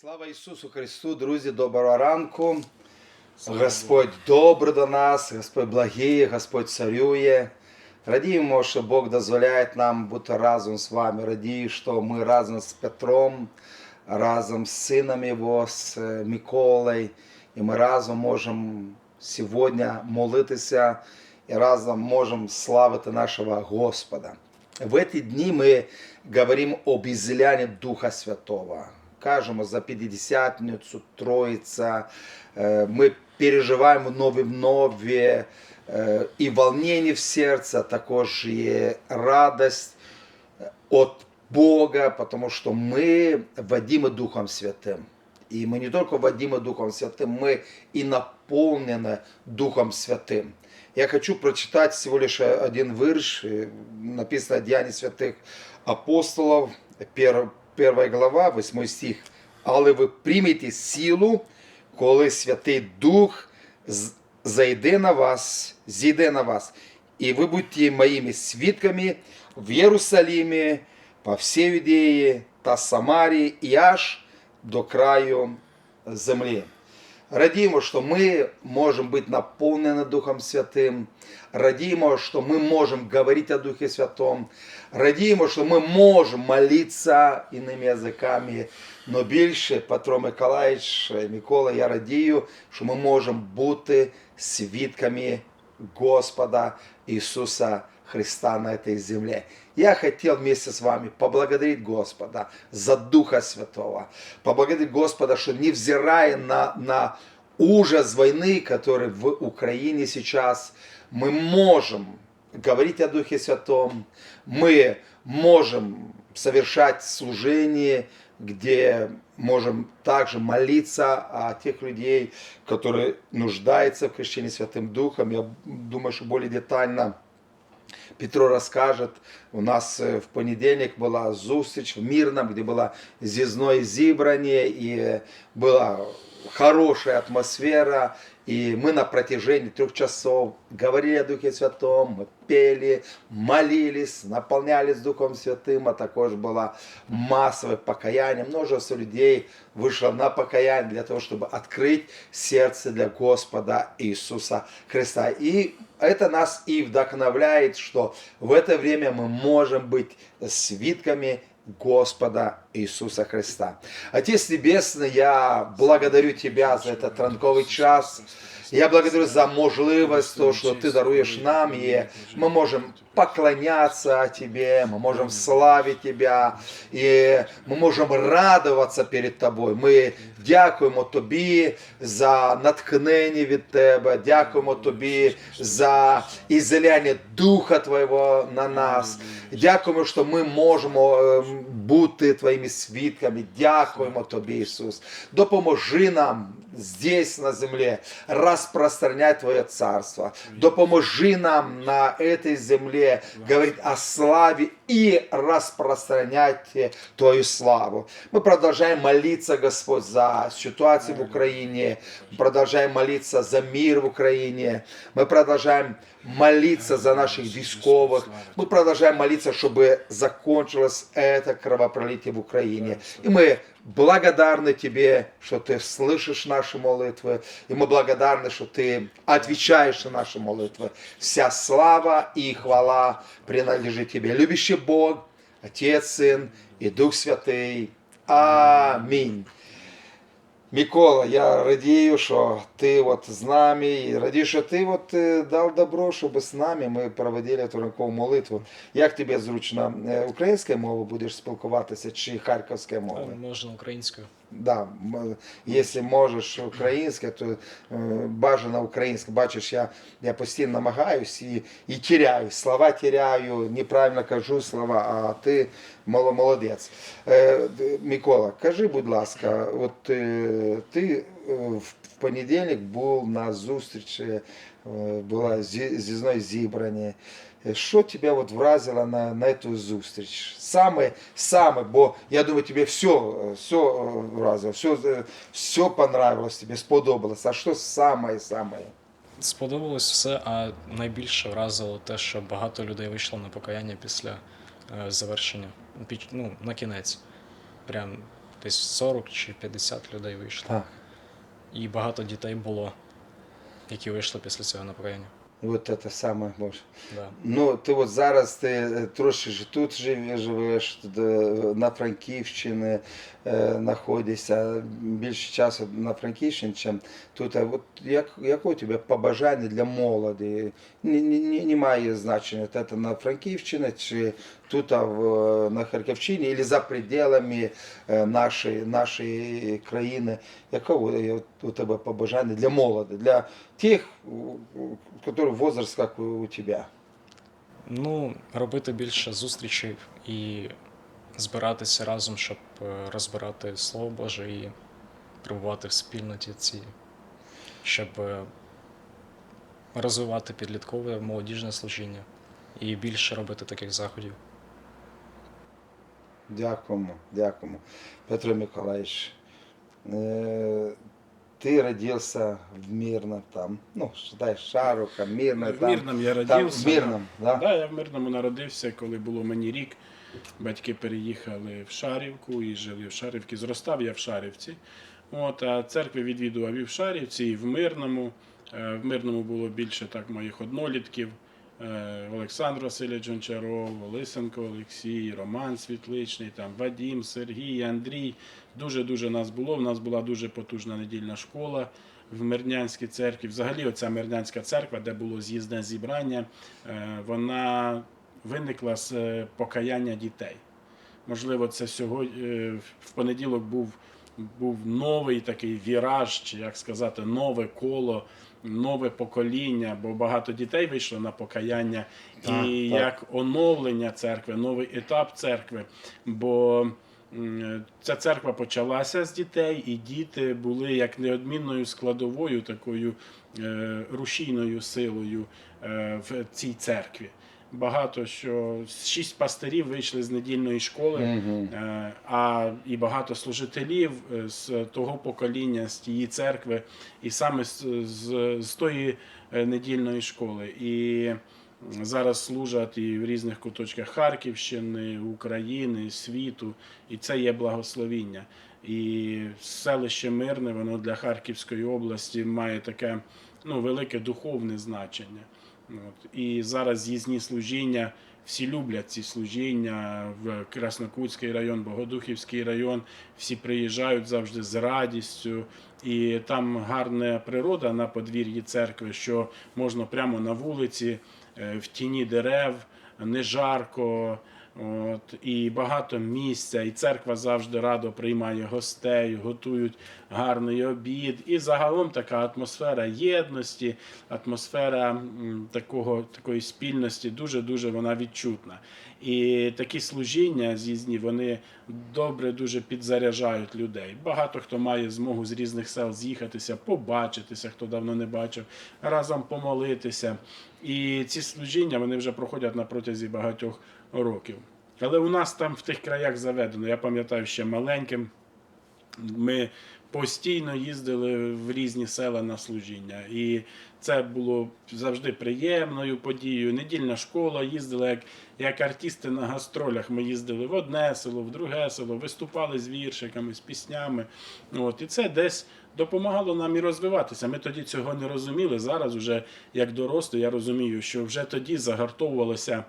Слава Ісусу Христу, друзі, доброго ранку. Господь добрий до нас, Господь благий, Господь царює. Радіємо, що Бог дозволяє нам бути разом з вами. Радію, що ми разом з Петром, разом з сином Його, з е, Миколою, і ми разом можемо сьогодні молитися і разом можемо славити нашого Господа. В эти дни мы говорим об излиянии Духа Святого. кажемо за П'ятдесятницю, Троїця. Э, ми переживаємо нові нові і э, волнення в серці, а також є радость от Бога, тому що ми водимо Духом Святим. І ми не тільки водимо Духом Святим, ми і наповнені Духом Святим. Я хочу прочитать всего лишь один вирш, э, написано «Деяния святых апостолов», 1 первая глава, 8 стих. «Але ви приймете силу, коли Святий Дух зайде на вас, зійде на вас, і ви будете моїми свідками в Єрусалімі, по всій Юдеї та Самарії і аж до краю землі. Радіємо, що ми можемо бути наповнені Духом Святим. Радіємо, що ми можемо говорити о Духе Святом. Радіємо, що ми можемо молитися іними язиками. Но більше, Петро Миколаївич, Микола, я радію, що ми можемо бути свідками Господа Ісуса Христа на этой земле. Я хотел вместе с вами поблагодарить Господа за Духа Святого. Поблагодарить Господа, что невзирая на, на ужас войны, который в Украине сейчас, мы можем говорить о Духе Святом, мы можем совершать служение, где можем также молиться о тех людей, которые нуждаются в крещении Святым Духом. Я думаю, что более детально Петро расскажет. у нас е, в понедельник была зустріч в Мирном, где было з'їзне зібрання, и была хорошая атмосфера, и мы на протяжении трех часов говорили о Духе Святом, мы пели, молились, наполнялись Духом Святым, а також было массовое покаяние. Множество людей вышло на покаяние для того, чтобы открыть сердце для Господа Иисуса Христа. И это нас и вдохновляет, что в это время мы можем быть свидками Господа Иисуса Христа. Отец Небесный, я благодарю Тебя за этот ранковий час. Я благодарю за можливість, то, що ти даруєш нам, і ми можемо поклонятися Тебе, ми можемо славити Тебе, і ми можемо радуватися перед Тобою. Ми дякуємо Тобі за натхнення від Тебе, дякуємо Тобі за ізляння Духа Твого на нас. Дякуємо, що ми можемо ем, бути Твоїми свідками. Дякуємо Тобі, Ісус. Допоможи нам здесь, на земле, распространять Твое Царство. Допоможи нам на этой земле говорить о славе и распространять Твою славу. Мы продолжаем молиться, Господь, за ситуацию в Украине. Мы продолжаем молиться за мир в Украине. Мы продолжаем молиться за наших військовых. Мы продолжаем молиться, чтобы закончилось это кровопролитие в Украине. И мы благодарны Тебе, что Ты слышишь наши молитвы. И мы благодарны, что Ты отвечаешь на наши молитвы. Вся слава и хвала принадлежит Тебе. Любящий Бог, Отец, Син і Дух Святий. Амінь. Микола, я радію, що ти от з нами, і радію, що ти от е, дав добро, щоб з нами ми проводили ту ранкову молитву. Як тобі зручно, е, українською мовою будеш спілкуватися чи харківською мовою? Можна українською. Да, якщо можеш українська, то е, бажано українська. Бачиш, я, я постійно намагаюсь і, і теряю. Слова теряю, неправильно кажу слова, а ти молодець. Е, Микола, кажи, будь ласка, от е, ти е, в понедільник був на зустрічі, була зі- з'їзне зібрання. Що тебе от вразило на, на эту зустріч? Саме, саме, бо я думаю, тебе все, е, все е, вразило, все, все понравилось тебе, сподобалось. А що саме, саме? Сподобалось все, а найбільше вразило те, що багато людей вийшло на покаяння після е, завершення. Ну, на кінець. Прям десь 40 чи 50 людей вийшло. Так. І багато дітей було, які вийшли після цього направлення. От це саме може. Да. Ну, ти от зараз ти е, трошки ж тут живеш, на Франківщині, знаходишся більше часу на Франківщині, чим тут. А от як, яке у тебе побажання для молоді? Ні- ні- ні- Немає значення, це на Франківщині чи тут в, на Харківщині, або за пределами нашої, нашої країни. Яке у, тебе побажання для молоді, для тих, які возраст, як у, у тебе? Ну, робити більше зустрічей і збиратися разом, щоб е, розбирати Слово Боже і перебувати в спільноті ці, щоб е, розвивати підліткове молодіжне служіння і більше робити таких заходів. Дякуємо, дякуємо. Петро Миколаївич, е, ти родився в Мирном там, ну, считай, Шаруха, Мирно, В там, Мирном я там, родився. в Мирном, да? Да, я в Мирному народився, коли було мені рік. Батьки переїхали в Шарівку і жили в Шарівці. Зростав я в Шарівці. От, а церкви відвідував і в Шарівці, і в Мирному. Е, В Мирному було більше так моїх однолітків. Е, Олександр Васильович Гончаров, Лисенко Олексій, Роман Світличний, там Вадім, Сергій, Андрій. Дуже-дуже нас було. У нас була дуже потужна недільна школа в Мирнянській церкві. Взагалі, оця Мирнянська церква, де було з'їзне зібрання, е, вона виникла з е, покаяння дітей. Можливо, це сьогодні в понеділок був, був новий такий віраж, чи як сказати, нове коло, нове покоління, бо багато дітей вийшло на покаяння, Так, і так. як оновлення церкви, новий етап церкви. Бо ця церква почалася з дітей, і діти були як неодмінною складовою, такою е, рушійною силою е, в цій церкві. Багато що шість пастирів вийшли з недільної школи, Мгм. е, а і багато служителів е, з того покоління, з тієї церкви, і саме з, з, з тої е, недільної школи. І зараз служать і в різних куточках Харківщини, України, світу, і це є благословіння. І селище Мирне, воно для Харківської області має таке ну, велике духовне значення. От. І зараз з'їзні служіння, всі люблять ці служіння в Краснокутський район, Богодухівський район. Всі приїжджають завжди з радістю. І там гарна природа на подвір'ї церкви, що можна прямо на вулиці, е, в тіні дерев, не жарко. От, і багато місця, і церква завжди радо приймає гостей, готують гарний обід. І загалом така атмосфера єдності, атмосфера такого, такої спільності дуже-дуже вона відчутна. І такі служіння з'їзні, вони добре дуже підзаряджають людей. Багато хто має змогу з різних сел з'їхатися, побачитися, хто давно не бачив, разом помолитися. І ці служіння вони вже проходять на протязі багатьох років. Але у нас там в тих краях заведено. Я пам'ятаю ще маленьким. Ми постійно їздили в різні села на служіння. І це було завжди приємною подією. Недільна школа їздила як, як артисти на гастролях. Ми їздили в одне село, в друге село, виступали з віршиками, з піснями. От, і це десь допомагало нам і розвиватися. Ми тоді цього не розуміли. Зараз, уже як дорослий, я розумію, що вже тоді загартовувалося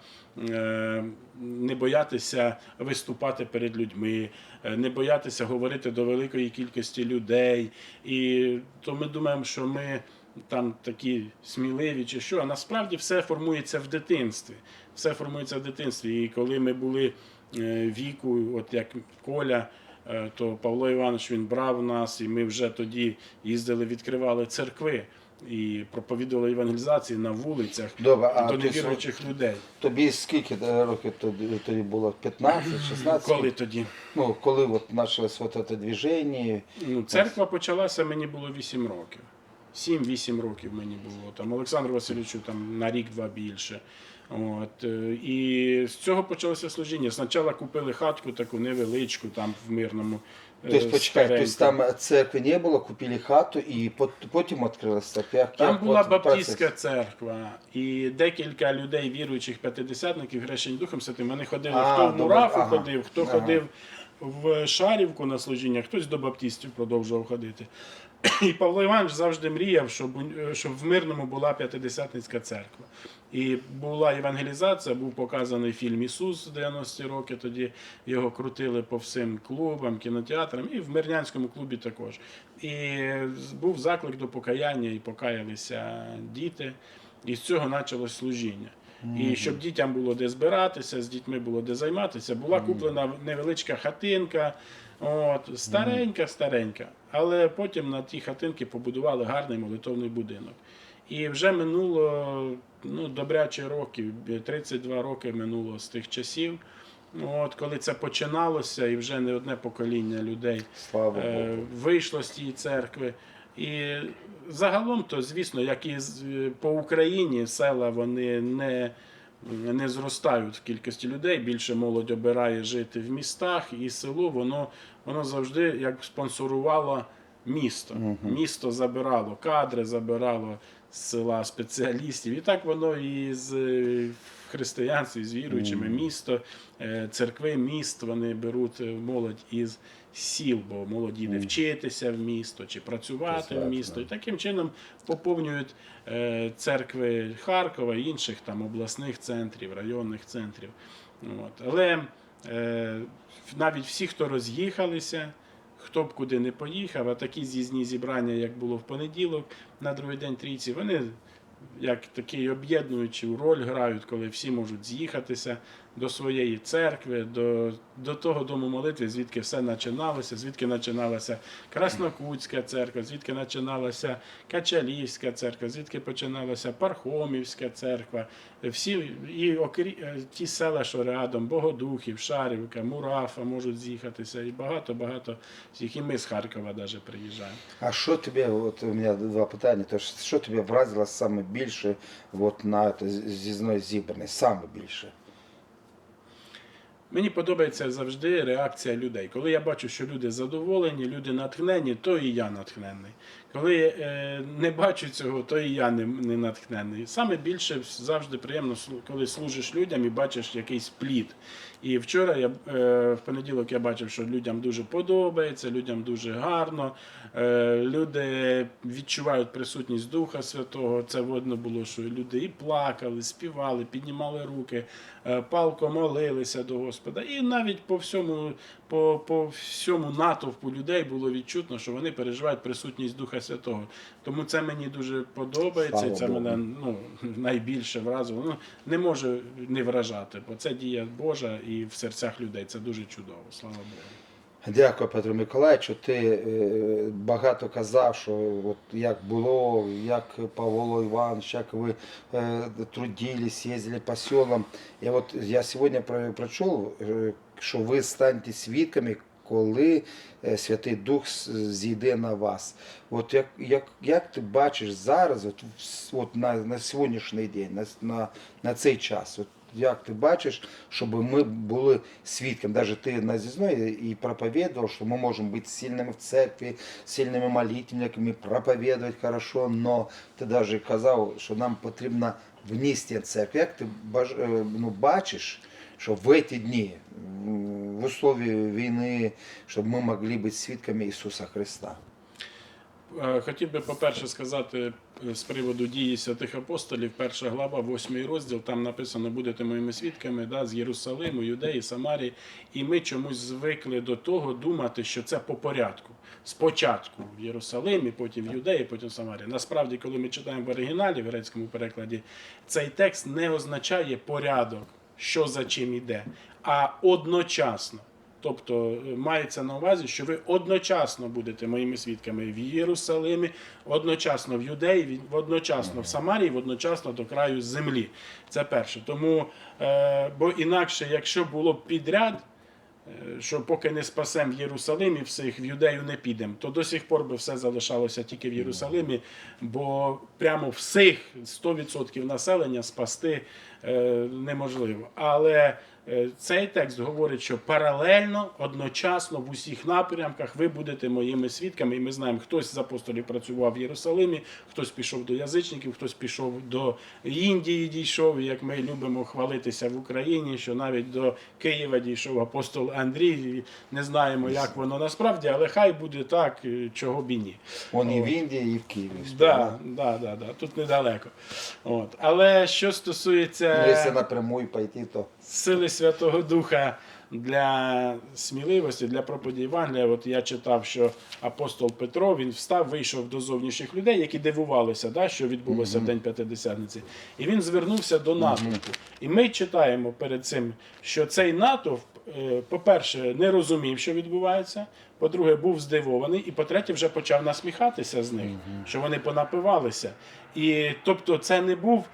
е, не боятися виступати перед людьми, е, не боятися говорити до великої кількості людей. І то ми думаємо, що ми там такі сміливі чи що. А насправді все формується в дитинстві. Все формується в дитинстві. І коли ми були е, віку, от як Коля. Е, То Павло Іванович він брав нас, і ми вже тоді їздили, відкривали церкви і проповідували евангелізації на вулицях Добре, а до ти невіруючих людей. тобі скільки е, років тоді, тоді було? 15, 16? Коли тоді? Ну, коли от почалось вот це движення? Ну, церква почалася, мені було 8 років. 7-8 років мені було. Там Олександру Васильовичу там на рік-два більше. От, е, і з цього почалося служіння. Спочатку купили хатку таку невеличку там в мирному. е, Тобто, почекай, тобто там церкви не було, купили хату і потім відкрилася церква? Там була от баптистська церква, і декілька людей, віруючих п'ятидесятників, хрещень Духом Святим, вони ходили, А, хто в Мурафу ага, ходив, хто ага. ходив в Шарівку на служіння, хтось до баптистів продовжував ходити. І Павло Іванович завжди мріяв, щоб, щоб в Мирному була п'ятидесятницька церква. І була евангелізація, був показаний фільм Ісус 90-ті роки. Тоді його крутили по всім клубам, кінотеатрам, і в Мирнянському клубі також. І був заклик до покаяння, і покаялися діти. І з цього почалось служіння. І щоб дітям було де збиратися, з дітьми було де займатися, була куплена невеличка хатинка, от, старенька, старенька. Але потім на тій хатинці побудували гарний молитовний будинок. І вже минуло ну, добряче років, 32 роки минуло з тих часів. От, коли це починалося, і вже не одне покоління людей Слава е, Богу. вийшло з тієї церкви. І загалом, то, звісно, як і е, по Україні села вони не, не зростають в кількості людей. Більше молодь обирає жити в містах, і село воно, воно завжди як спонсорувало місто. Місто забирало кадри, забирало села спеціалістів. І так воно і з е, християнстві, з віруючими місто, е, церкви міст вони беруть е, молодь із сіл, бо молодь їде вчитися в місто чи працювати в місто. І таким чином поповнюють церкви Харкова і інших там обласних центрів, районних центрів. От. Але навіть всі, хто роз'їхалися, хто б куди не поїхав, а такі з'їзні зібрання, як було в понеділок, на другий день трійці, вони як такий об'єднуючу роль грають, коли всі можуть з'їхатися до своєї церкви, до, до того дому молитви, звідки все починалося, звідки починалася Краснокутська церква, звідки починалася Качалівська церква, звідки починалася Пархомівська церква. Всі і окрі, е, ті села, що рядом, Богодухів, Шарівка, Мурафа можуть з'їхатися, і багато-багато всіх. І ми з Харкова навіть приїжджаємо. А що тебе, от у мене два питання, то що тебе вразило саме більше от, на це з'їзної зібраний, саме більше? Мені подобається завжди реакція людей. Коли я бачу, що люди задоволені, люди натхнені, то і я натхнений. Коли е, не бачу цього, то і я не, не натхнений. Саме більше завжди приємно, коли служиш людям і бачиш якийсь плід. І вчора я е, в понеділок я бачив, що людям дуже подобається, людям дуже гарно. Е, люди відчувають присутність Духа Святого. Це видно було, що люди і плакали, співали, піднімали руки, е, палко молилися до Господа. І навіть по всьому, по, по всьому натовпу людей було відчутно, що вони переживають присутність Духа Святого. Тому це мені дуже подобається, і Слава це Богу. мене ну, найбільше вразило. Ну, не може не вражати, бо це дія Божа і в серцях людей. Це дуже чудово. Слава Богу. Дякую, Петро Миколаївичу. Ти е, багато казав, що от як було, як Павло Іванович, як ви е, трудились, їздили по селам. І от я сьогодні про- прочув, е, що ви станете свідками, коли е, Святий Дух зійде на вас. От як, як, як ти бачиш зараз, от, от на, на сьогоднішній день, на, на, на цей час? От, як ти бачиш, щоб ми були свідками, навіть ти на зізної і проповідував, що ми можемо бути сильними в церкві, сильними молитвенниками, проповідувати хорошо, но ти навіть казав, що нам потрібно вне стін церкви. Як ти е, ну, бачиш, що в ці дні, в условии війни, щоб ми могли бути свідками Ісуса Христа? Е, Хотів би, по-перше, сказати е, з приводу дії святих апостолів, перша глава, восьмий розділ, там написано будете моїми свідками да, з Єрусалиму, Юдеї, Самарії. І ми чомусь звикли до того думати, що це по порядку. Спочатку в Єрусалимі, потім в Юдеї, потім в Самарії. Насправді, коли ми читаємо в оригіналі, в грецькому перекладі, цей текст не означає порядок, що за чим іде, а одночасно. Тобто е, мається на увазі, що ви одночасно будете моїми свідками в Єрусалимі, одночасно в Юдеї, одночасно в Самарії, одночасно до краю землі. Це перше. Тому, е, бо інакше, якщо було б підряд, що поки не спасемо в Єрусалимі всіх, в Юдею не підемо, то до сих пор би все залишалося тільки в Єрусалимі, бо прямо всіх 100% населення спасти е, неможливо. Але Цей текст говорить, що паралельно, одночасно в усіх напрямках ви будете моїми свідками. І ми знаємо, хтось з апостолів працював в Єрусалимі, хтось пішов до язичників, хтось пішов до Індії, дійшов. І як ми любимо хвалитися в Україні, що навіть до Києва дійшов апостол Андрій. Не знаємо, як воно насправді, але хай буде так, е, чого б і ні. Он і в Індії, і в Києві. Да, да, да, да, тут недалеко. От. Але що стосується Ну, Якщо напряму пойти, то сили Святого Духа для сміливості, для проповіді Євангелія, от я читав, що апостол Петро він встав, вийшов до зовнішніх людей, які дивувалися, да, що відбулося в День П'ятидесятниці. І він звернувся до натовпу. І ми читаємо перед цим, що цей натовп, е, по-перше, не розумів, що відбувається. По-друге, був здивований, і по-третє, вже почав насміхатися з них, що вони понапивалися. І тобто, це не був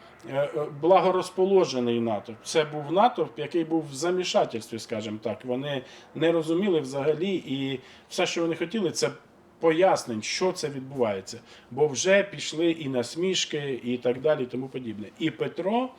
благорозположений натовп. Це був натовп, який був в замішательстві, скажімо так. Вони не розуміли взагалі, і все, що вони хотіли, це пояснень, що це відбувається. Бо вже пішли і насмішки, і так далі, і тому подібне. І Петро.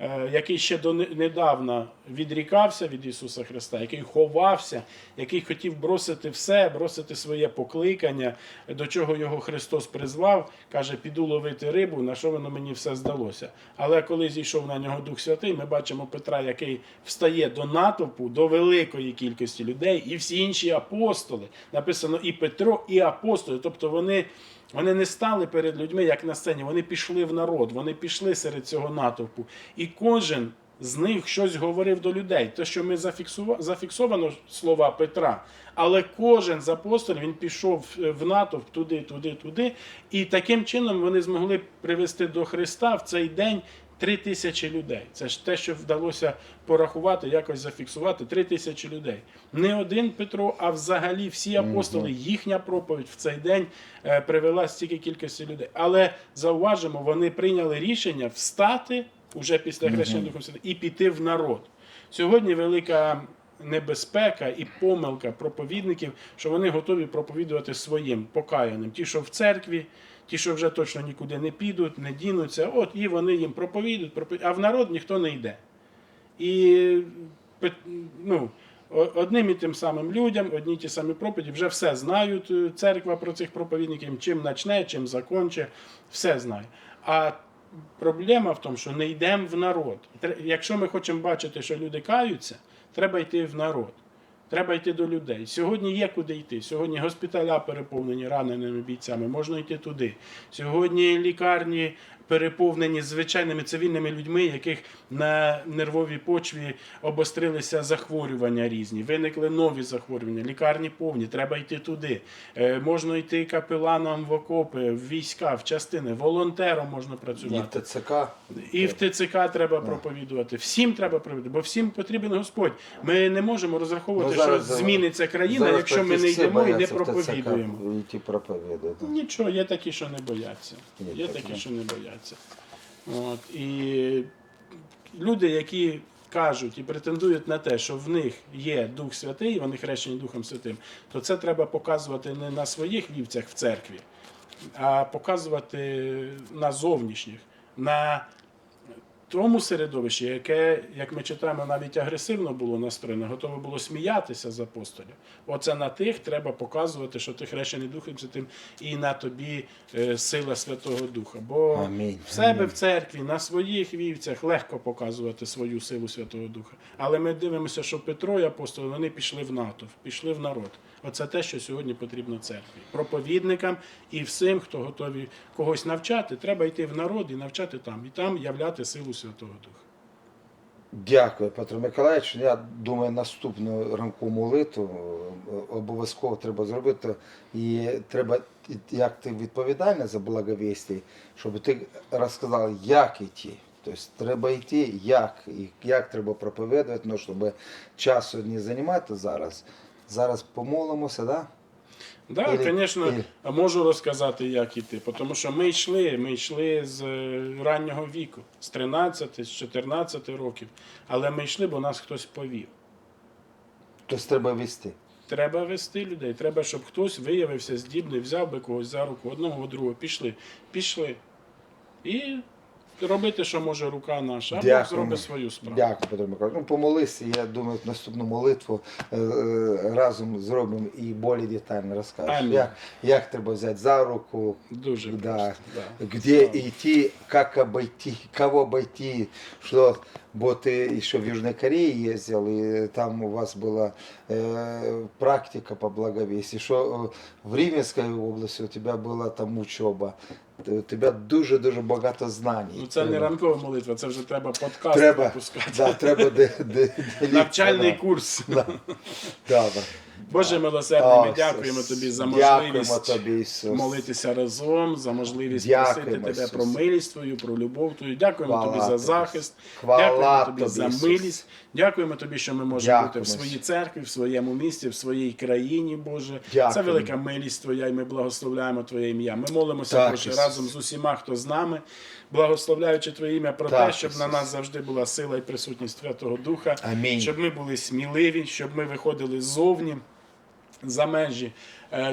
Е, Який ще донедавна відрікався від Ісуса Христа, який ховався, який хотів бросити все, бросити своє покликання, до чого його Христос призвав, каже, піду ловити рибу, на що воно мені все здалося. Але коли зійшов на нього Дух Святий, ми бачимо Петра, який встає до натовпу, до великої кількості людей, і всі інші апостоли. Написано і Петро, і апостоли. Тобто вони. Вони не стали перед людьми, як на сцені, вони пішли в народ, вони пішли серед цього натовпу. І кожен з них щось говорив до людей. Те, що ми зафіксували, зафіксовано слова Петра, але кожен з апостолів він пішов в натовп туди, туди, туди. І таким чином вони змогли привести до Христа в цей день. Три тисячі людей. Це ж те, що вдалося порахувати, якось зафіксувати. Три тисячі людей. Не один Петро, а взагалі всі апостоли, їхня проповідь в цей день е, привела стільки кількості людей. Але зауважимо, вони прийняли рішення встати уже після хрещення Духом Святим і піти в народ. Сьогодні велика небезпека і помилка проповідників, що вони готові проповідувати своїм покаяним. Ті, що в церкві, ті, що вже точно нікуди не підуть, не дінуться, от і вони їм проповідують, проповідують, а в народ ніхто не йде. І ну, одним і тим самим людям, одні ті самі проповіді, вже все знають е, церква про цих проповідників, чим почне, чим законче, все знає. А проблема в тому, що не йдемо в народ. Якщо ми хочемо бачити, що люди каються, треба йти в народ. Треба йти до людей. Сьогодні є куди йти. Сьогодні госпіталя переповнені раненими бійцями, можна йти туди. Сьогодні лікарні переповнені звичайними цивільними людьми, яких на нервовій почві обострилися захворювання різні, виникли нові захворювання, лікарні повні, треба йти туди. Е, можна йти капеланом в окопи, в війська, в частини, волонтером можна і в. ТЦК. І в ТЦК треба проповідувати. Всім треба проповідувати, бо всім потрібен Господь. Ми не можемо розраховувати, Ну, зараз- що зміниться країна, Зараз якщо ми не йдемо і не проповідуємо. Йти проповідувати. Нічого, є такі, що не бояться. Є такі, що не бояться. От. І люди, які кажуть і претендують на те, що в них є Дух Святий, вони хрещені Духом Святим, то це треба показувати не на своїх вівцях в церкві, а показувати на зовнішніх, на тому середовищі, яке, як ми читаємо, навіть агресивно було настроєно, готове було сміятися з апостолів. Оце на тих треба показувати, що ти хрещений Духом Святим, і на тобі е, сила Святого Духа. Бо Амінь. в себе Амінь. в церкві, на своїх вівцях легко показувати свою силу Святого Духа. Але ми дивимося, що Петро і апостоли вони пішли в натовп, пішли в народ. Оце те, що сьогодні потрібно церкві. Проповідникам і всім, хто готові когось навчати, треба йти в народ і навчати там, і там являти силу Святого Духа. Дякую, Петро Миколаївич. Я думаю, наступну ранку молитву е, обов'язково треба зробити. І треба, як ти відповідальна за благовістя, щоб ти розказав, як йти. Тобто треба йти, як, і як треба проповідувати, ну, щоб часу не займати зараз. Зараз помолимося, да? Да, звісно, можу розказати, як іти, тому що ми йшли, ми йшли з е, раннього віку, з 13, з 14 років, але ми йшли, бо нас хтось повів. Тобто треба вести. Треба вести людей, треба, щоб хтось виявився здібний, взяв би когось за руку, одного другого, пішли, пішли. І робити, що може рука наша, а Бог Дякуємо. зробить свою справу. Дякую, Петро Миколаївич. Ну, помолися, я думаю, наступну молитву е, е, разом зробимо і більш детально розкажеш. Амінь. Як, як треба взяти за руку, Дуже да, просто. Да. где идти, как обойти, кого обойти, что, бо ты еще в Южной Корее ездил, и там у вас была э, практика по благовестию, что э, в Римской области у тебя была там учеба, у тебе дуже-дуже багато знань. Ну це не ранкова молитва, це вже треба подкаст Треба, випускати. да, треба де, де, де Навчальний курс. да. Добре. Боже милосердний, ми дякуємо тобі за можливість тобі, молитися разом, за можливість просити тебе про милість твою, про любов твою. Дякуємо тобі за захист. Дякуємо тобі за милість. Дякуємо тобі, що ми можемо бути в своїй церкві, в своєму місті, в своїй країні, Боже. Це велика милість Твоя, і ми благословляємо Твоє ім'я. Ми молимося, Боже, разом з усіма, хто з нами, благословляючи Твоє ім'я про те, щоб на нас завжди була сила і присутність Святого Духа, щоб ми були сміливі, щоб ми виходили ззовні. За межі е,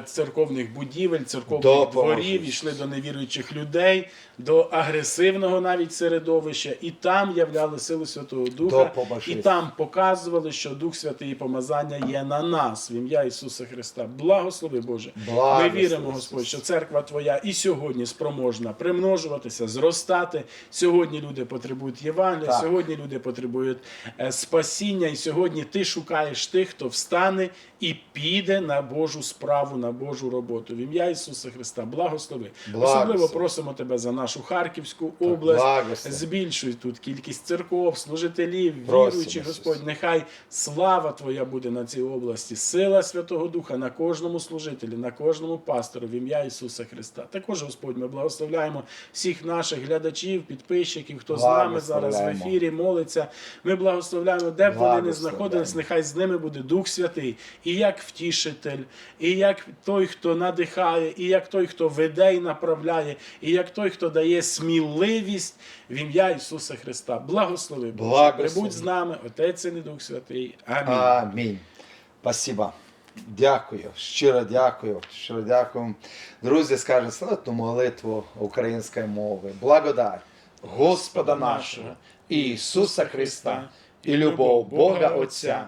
церковних будівель, церковних Допоможи. дворів, йшли до невіруючих людей, до агресивного навіть середовища, і там являли силу Святого Духа, і там показували, що Дух Святий і помазання є на нас в ім'я Ісуса Христа. Благослови Боже. Благослови, Ми віримо, Господь, що церква Твоя і сьогодні спроможна примножуватися, зростати. Сьогодні люди потребують Євангелія, сьогодні люди потребують е, спасіння, і сьогодні ти шукаєш тих, хто встане і піде на Божу справу, на Божу роботу. В ім'я Ісуса Христа. Благослови. Благослови. Особливо просимо тебе за нашу Харківську область. благослови. Збільшуй тут кількість церков, служителів, віруючих, Господь. Нехай слава Твоя буде на цій області, сила Святого Духа на кожному служителі, на кожному пастору в ім'я Ісуса Христа. Також, Господь, ми благословляємо всіх наших глядачів, підписчиків, хто з нами зараз в ефірі молиться. Ми благословляємо, де б вони не знаходились, нехай з ними буде Дух Святий, і як втішитель, і як той, хто надихає, і як той, хто веде і направляє, і як той, хто дає сміливість в ім'я Ісуса Христа. Благослови Боже. Благослови. Прибудь з нами, Отець і Дух Святий. Амінь. Амінь. Спасибо. Дякую, щиро дякую, щиро дякую. Друзі, скажемо славну молитву української мови. Благодать Господа нашого Ісуса Христа і любов Бога Отця